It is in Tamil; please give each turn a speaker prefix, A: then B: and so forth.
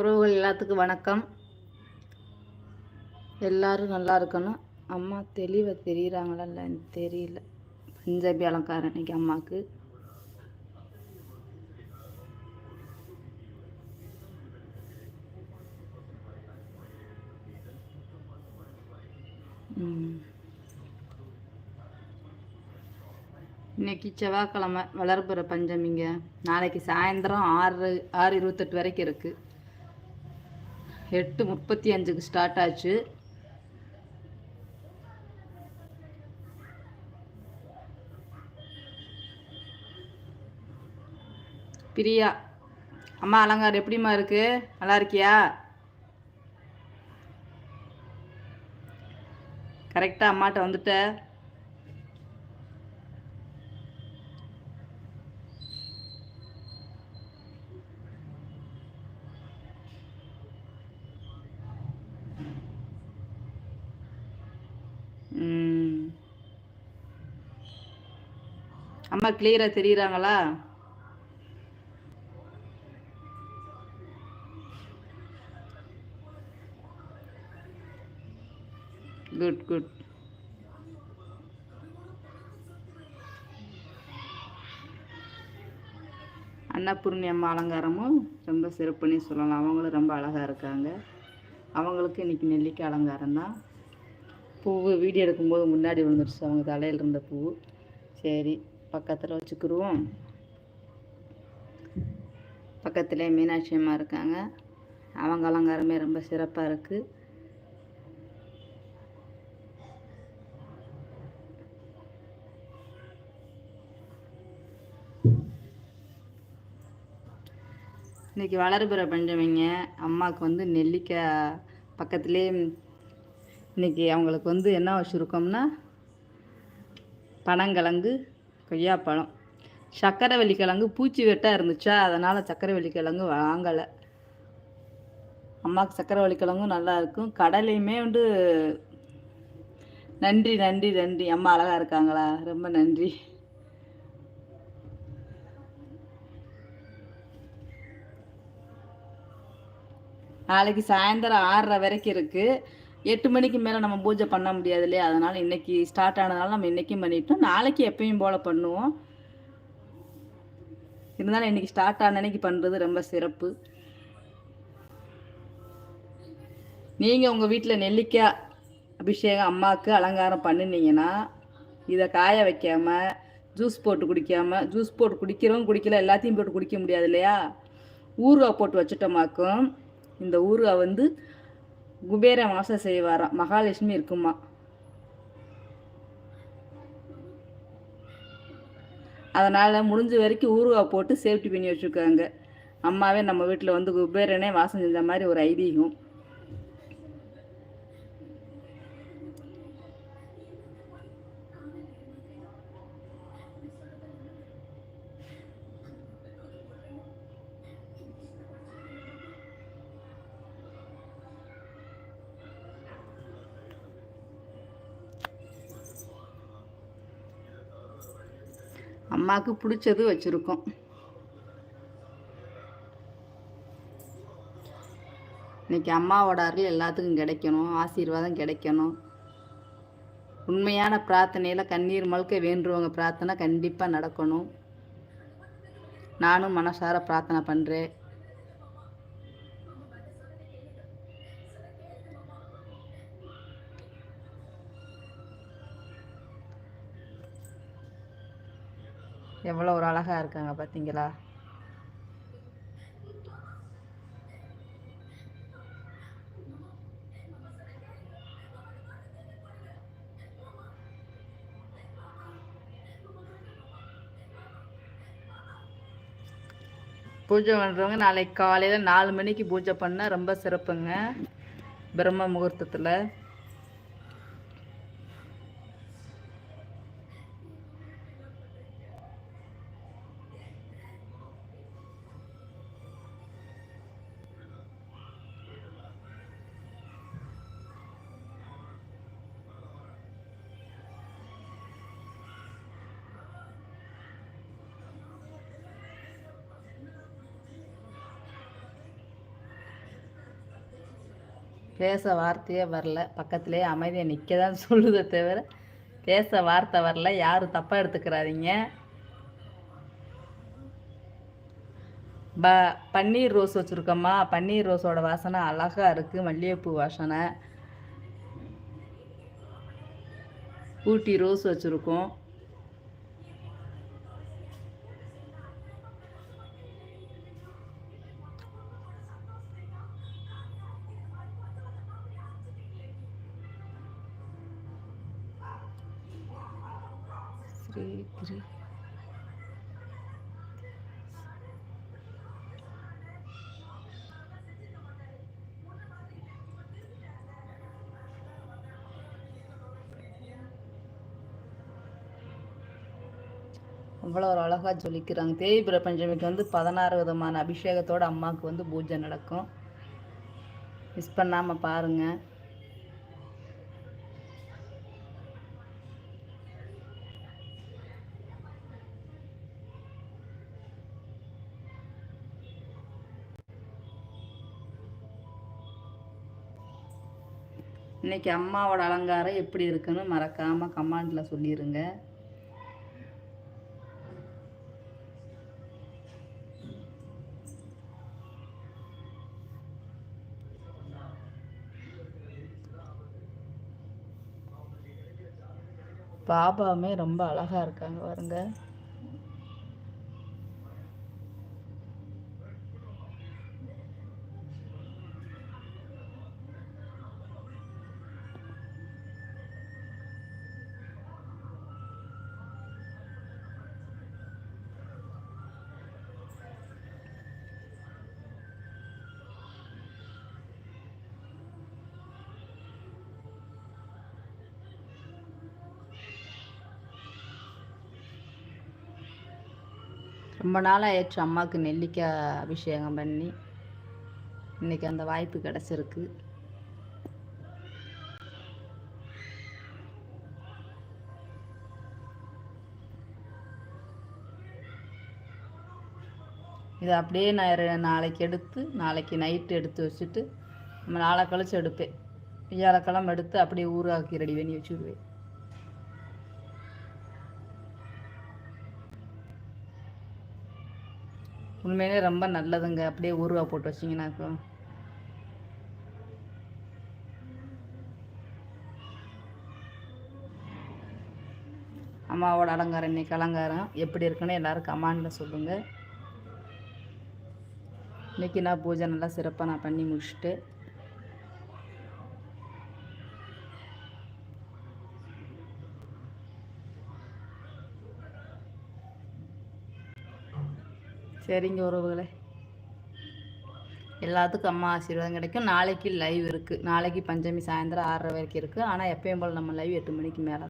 A: உறவுகள் எல்லாத்துக்கும் வணக்கம். எல்லாரும் நல்லா இருக்கணும். அம்மா தெளிவாக தெரியுறாங்களா இல்லைன்னு தெரியல. பஞ்சாபி அலங்காரம் இன்னைக்கு அம்மாவுக்கு இன்னைக்கு செவ்வாய்க்கிழமை வளர்ப்புற பஞ்சமிங்க. நாளைக்கு சாயந்தரம் ஆறு ஆறு இருபத்தெட்டு வரைக்கும் இருக்குது எட்டு முப்பத்தி அஞ்சுக்கு ஸ்டார்ட் ஆச்சு. பிரியா அம்மா அலங்காரம் எப்படிம்மா இருக்கு? நல்லா இருக்கியா? கரெக்டாக அம்மாட்ட வந்துட்ட. அம்மா கிளியராக தெரியுறாங்களா? குட் குட் அன்னபூர்ணி அம்மா அலங்காரமும் ரொம்ப சிறப்புன்னு சொல்லலாம். அவங்களும் ரொம்ப அழகாக இருக்காங்க. அவங்களுக்கு இன்னைக்கு நெல்லிக்காய் அலங்காரம் தான். பூவு வீடியோ எடுக்கும்போது முன்னாடி விழுந்துருச்சு. அவங்க தலையில் இருந்த பூ. சரி. பக்கத்தில் வச்சுக்கிருவோம். பக்கத்தில் மீனாட்சி அம்மா இருக்காங்க. அவங்க அலங்காரமே ரொம்ப சிறப்பாக இருக்குது இன்னைக்கு வளர்பிற பஞ்சமிங்க. அம்மாவுக்கு வந்து நெல்லிக்காய் பக்கத்துலேயே இன்னைக்கு அவங்களுக்கு வந்து என்ன வச்சுருக்கோம்னா பனங்கிழங்கு கொய்யாப்பழம் சக்கரை வெள்ளிக்கிழங்கு பூச்சி வெட்டாக இருந்துச்சா? அதனால் சக்கரை வெள்ளிக்கிழங்கு வாங்கலை. அம்மாவுக்கு சக்கரை வெள்ளிக்கிழங்கும் நல்லா இருக்கும். கடலையுமே வந்து நன்றி நன்றி நன்றி. அம்மா அழகாக இருக்காங்களா? ரொம்ப நன்றி. நாளைக்கு சாயந்தரம் ஆறரை வரைக்கும் இருக்குது எட்டு மணிக்கு மேலே நம்ம பூஜை பண்ண முடியாது இல்லையா? அதனால் இன்னைக்கு ஸ்டார்ட் ஆனதுனால நம்ம இன்றைக்கும் பண்ணிட்டோம். நாளைக்கு எப்பயும் போல் பண்ணுவோம். இருந்தாலும் இன்னைக்கு ஸ்டார்ட் ஆன அன்னைக்கு பண்ணுறது ரொம்ப சிறப்பு. நீங்கள் உங்கள் வீட்டில் நெல்லிக்காய் அபிஷேகம் அம்மாவுக்கு அலங்காரம் பண்ணினீங்கன்னா இதை காய வைக்காம ஜூஸ் போட்டு குடிக்காம ஜூஸ் போட்டு குடிக்கிறவங்க குடிக்கல எல்லாத்தையும் போட்டு குடிக்க முடியாது இல்லையா? ஊறுகாய் போட்டு வச்சுட்டோமாக்கும் இந்த ஊறுகாய் வந்து குபேர வாசம் செய்வாராம் மகாலட்சுமி இருக்குமா? அதனால் முடிஞ்ச வரைக்கும் ஊறுகாய் போட்டு சேஃப்டி பண்ணி வச்சுருக்காங்க. அம்மாவே நம்ம வீட்டில் வந்து குபேரனே வாசம் செஞ்ச மாதிரி ஒரு ஐதீகம். அம்மாவுக்கு பிடிச்சது வச்சுருக்கோம். இன்னைக்கு அம்மாவோட அருள் எல்லாத்துக்கும் கிடைக்கணும் ஆசீர்வாதம் கிடைக்கணும். உண்மையான பிரார்த்தனையில் கண்ணீர் மழுக்க வேண்டுவங்க. பிரார்த்தனை கண்டிப்பாக நடக்கணும். நானும் மனசார பிரார்த்தனை பண்ணுறேன் எவ்வளோ ஒரு அழகாக இருக்காங்க பார்த்தீங்களா பூஜை பண்ணுறவங்க நாளைக்கு காலையில் நாலு மணிக்கு பூஜை பண்ணால் ரொம்ப சிறப்புங்க. பிரம்ம முகூர்த்தத்தில். பேச வார்த்தையே வரல. பக்கத்துலேயே அமைதியாக நிற்க தான் சொல்லுதே தவிர பேச வார்த்தை வரல. யாரும் தப்பாக எடுத்துக்கிறாதீங்க? ப பன்னீர் ரோஸ் வச்சுருக்கோம்மா. பன்னீர் ரோஸோட வாசனை அழகாக இருக்குது மல்லிகைப்பூ வாசனை. ஊட்டி ரோஸ் வச்சுருக்கோம். த்ரீ த்ரீ அவ்வளோ ஒரு அழகாக ஜொலிக்கிறாங்க. தேவி பிரபஞ்சமிக்கு வந்து பதினாறு விதமான அபிஷேகத்தோட அம்மாவுக்கு வந்து பூஜை நடக்கும். மிஸ் பண்ணாமல் பாருங்கள் இன்னைக்கு அம்மாவோட அலங்காரம் எப்படி இருக்குன்னு மறக்காமல் கமெண்டில் சொல்லிடுங்க பாபாவுமே ரொம்ப அழகாக இருக்காங்க பாருங்க. ரொம்ப நாளாக ஆயிடுச்சு அம்மாவுக்கு நெல்லிக்காய் அபிஷேகம் பண்ணி. இன்றைக்கி அந்த வாய்ப்பு கிடச்சிருக்கு. இதை அப்படியே நான் நாளைக்கு எடுத்து நாளைக்கு நைட்டு எடுத்து வச்சுட்டு நம்ம நாளை கழிச்சு எடுப்பேன். வியாழக்கிழமை எடுத்து அப்படியே ஊறாக்கி ரெடி பண்ணி வச்சுடுவேன் உண்மையிலே ரொம்ப நல்லதுங்க. அப்படியே ஊறுகாய் போட்டு வச்சிங்கனாக்கா அம்மாவோட அலங்காரம் இன்னைக்கு அலங்காரம் எப்படி இருக்குன்னு எல்லோரும் கமாண்டில் சொல்லுங்கள் இன்றைக்கி நான் பூஜை நல்லா சிறப்பாக நான் பண்ணி முடிச்சுட்டு சரிங்க உறவுகளே. எல்லாத்துக்கும் அம்மா ஆசீர்வாதம் கிடைக்கும். நாளைக்கு லைவ் இருக்குது நாளைக்கு பஞ்சமி சாயந்தரம் ஆறரை வரைக்கும் இருக்குது ஆனால் எப்பயும் போல் நம்ம லைவ் எட்டு மணிக்கு மேலே